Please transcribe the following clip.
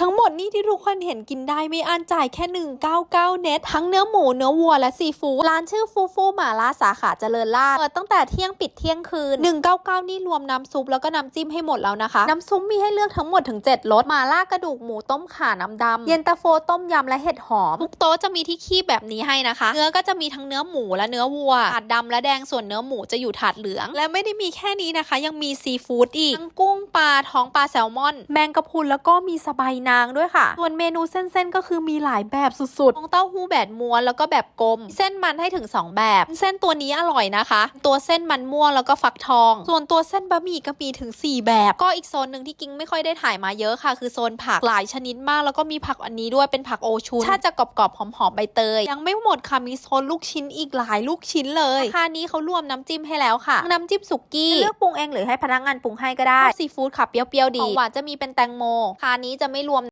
ทั้งหมดนี่ที่ทุกคนเห็นกินได้ไม่อั้นจ่ายแค่ 199 เน็ตทั้งเนื้อหมูเนื้อวัวและซีฟู้ดร้านชื่อฟูฟูหมาล่าสาขาเจริญราษฎร์เปิดตั้งแต่เที่ยงปิดเที่ยงคืน 199 นี่รวมน้ำซุปแล้วก็น้ำจิ้มให้หมดแล้วนะคะ น้ำซุปมีให้เลือกทั้งหมดถึง 7รสหมาล่ากระดูกหมูต้มข่าน้ำดำเย็นตาโฟต้มยำและเห็ดหอมทุกโต๊ะจะมีที่คีบแบบนี้ให้นะคะ เนื้อก็จะมีทั้งเนื้อหมูและเนื้อวัวถาดดำและแดงส่วนเนื้อหมูจะอยู่ถาดเหลือง และไม่ได้มีแค่นี้นะคะ ยังมีซีฟู้ดอีกทั้งกุ้งปลาท้องปลาแซลมอน แมงกะพรุนแล้วก็มีสบายนางด้วยค่ะ ส่วนเมนูเส้นๆก็คือมีหลายแบบสุดๆของเต้าหู้แบบม้วนแล้วก็แบบกลม เส้นมันให้ถึง 2 แบบ เส้นตัวนี้อร่อยนะคะ ตัวเส้นมันม่วงแล้วก็ฟักทอง ส่วนตัวเส้นบะหมี่ก็มีถึง 4 แบบ ก็อีกโซนหนึ่งที่กิ้งไม่ค่อยได้ถ่ายมาเยอะค่ะ คือโซนผักหลายชนิดมาก แล้วก็มีผักอันนี้ด้วยเป็นผักโอชุนถ้าจะกรอบๆหอมๆใบเตย ยังไม่หมดค่ะมีโซนลูกชิ้นอีกหลายลูกชิ้นเลยราคานี้เขารวมน้ำจิ้มให้แล้วค่ะทั้งน้ำจิ้มสุกี้เลือกปรุงเองหรือให้พนักงานปรุงให้ก็ได้ซีฟู้ดค่ะเปรี้ยวๆดีของหวานจะมีเป็นแตงโมคานี้จะไม่รวม